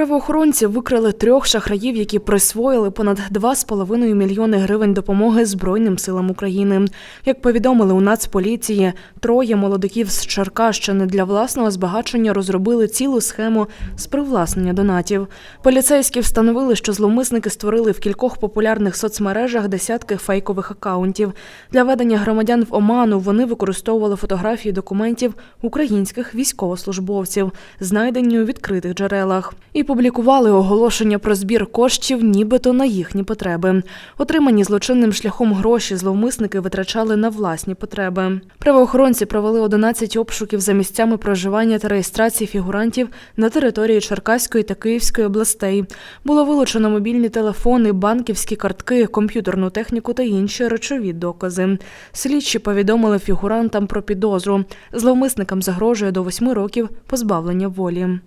Правоохоронці викрили трьох шахраїв, які присвоїли понад 2,5 мільйони гривень допомоги Збройним силам України. Як повідомили у Нацполіції, троє молодиків з Черкащини для власного збагачення розробили цілу схему з привласнення донатів. Поліцейські встановили, що зловмисники створили в кількох популярних соцмережах десятки фейкових акаунтів. Для ведення громадян в оману вони використовували фотографії документів українських військовослужбовців, знайдені у відкритих джерелах, і публікували оголошення про збір коштів, нібито на їхні потреби. Отримані злочинним шляхом гроші зловмисники витрачали на власні потреби. Правоохоронці провели 11 обшуків за місцями проживання та реєстрації фігурантів на території Черкаської та Київської областей. Було вилучено мобільні телефони, банківські картки, комп'ютерну техніку та інші речові докази. Слідчі повідомили фігурантам про підозру. Зловмисникам загрожує до 8 років позбавлення волі.